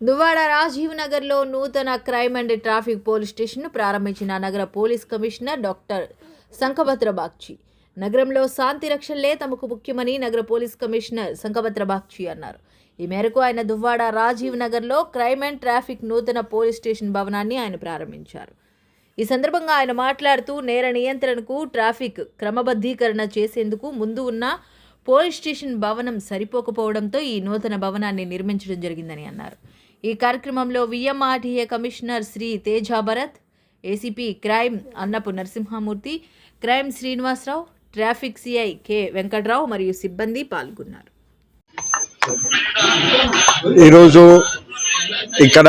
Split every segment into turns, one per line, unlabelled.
దువ్వాడ రాజీవ్ నగర్లో నూతన crime and traffic police స్టేషన్ను ప్రారంభించిన నగర police commissioner doctor Shankhabrata Bagchi నగరంలో శాంతి రక్షణలే తమకు ముఖ్యమని నగర పోలీస్ కమిషనర్ సంకభద్ర బాగ్చి అన్నారు. ఈ మేరకు ఆయన దువ్వాడ రాజీవ్ నగర్లో క్రైమ్ అండ్ ట్రాఫిక్ నూతన పోలీస్ స్టేషన్ భవనాన్ని ఆయన ప్రారంభించారు. ఈ సందర్భంగా ఆయన మాట్లాడుతూ నేర నియంత్రణకు ట్రాఫిక్ క్రమబద్ధీకరణ చేసేందుకు ముందు ఉన్న పోలీస్ స్టేషన్ భవనం సరిపోకపోవడంతో ఈ నూతన భవనాన్ని నిర్మించడం జరిగిందని అన్నారు. ఈ కార్యక్రమంలో VMRDA commissioner Shri Teja Bharat ACP crime Annapu Narasimhamurthy crime Srinivasarao traffic CI K Venkatrao మరియు సిబ్బంది పాల్గొన్నారు.
ఈరోజు ఇక్కడ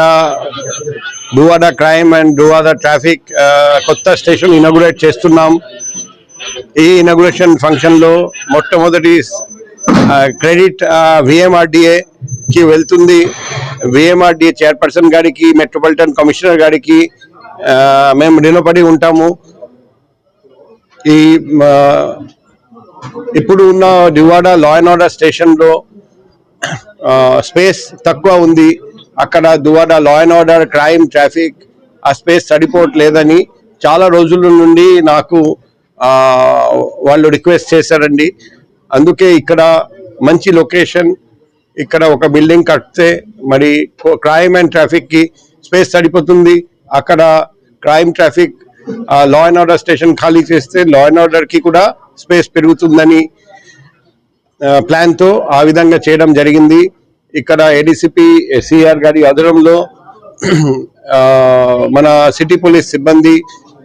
Duvvada crime and Duvvada traffic కొత్త స్టేషన్ ఇనాగురేట్ చేస్తున్నాం. ఈ ఇనాగురేషన్ ఫంక్షన్లో మొట్టమొదటి క్రెడిట్ విఎంఆర్డిఏకి వెళ్తుంది. విఎంఆర్డిఏ చైర్పర్సన్ గారికి మెట్రోపాలిటన్ కమిషనర్ గారికి మేము రుణపడి ఉంటాము. ఈ ఇప్పుడు ఉన్న దివాడా లా అండ్ ఆర్డర్ స్టేషన్లో స్పేస్ తక్కువ ఉంది. అక్కడ Duvvada law and order crime traffic ఆ స్పేస్ సరిపోవట్లేదని చాలా రోజుల నుండి నాకు వాళ్ళు రిక్వెస్ట్ చేశారండి. అందుకే ఇక్కడ మంచి లొకేషన్ ఇక్కడ ఒక బిల్డింగ్ కడితే మరి క్రైమ్ అండ్ ట్రాఫిక్కి స్పేస్ సరిపోతుంది. అక్కడ crime traffic law and order station ఖాళీ చేస్తే లా అండ్ ఆర్డర్కి కూడా స్పేస్ పెరుగుతుందని ప్లాన్తో ఆ విధంగా చేయడం జరిగింది. ఇక్కడ ఏడీసీపీ సిఆర్ గారి ఆధ్వర్యంలో మన సిటీ పోలీస్ సిబ్బంది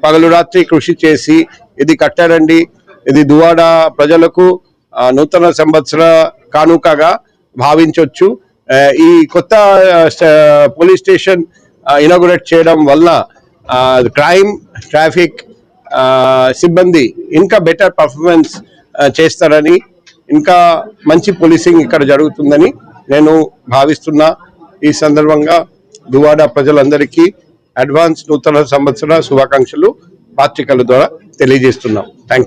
పగలు రాత్రి కృషి చేసి ఇది కట్టారండి. ఇది దువాడ ప్రజలకు నూతన సంవత్సర కానుకగా భావించవచ్చు ఈ కొత్త స్ట- పోలీస్ స్టేషన్ ఇనాగురేట్ చేయడం వల్ల క్రైమ్ ట్రాఫిక్ సిబ్బంది ఇంకా బెటర్ పర్ఫార్మెన్స్ చేస్తారని ఇంకా మంచి పోలీసింగ్ ఇక్కడ జరుగుతుందని నేను భావిస్తున్నా. ఈ సందర్భంగా దువాడ ప్రజలందరికీ అడ్వాన్స్ నూతన సంవత్సర శుభాకాంక్షలు పాత్రికల ద్వారా తెలియజేస్తున్నాం. థ్యాంక్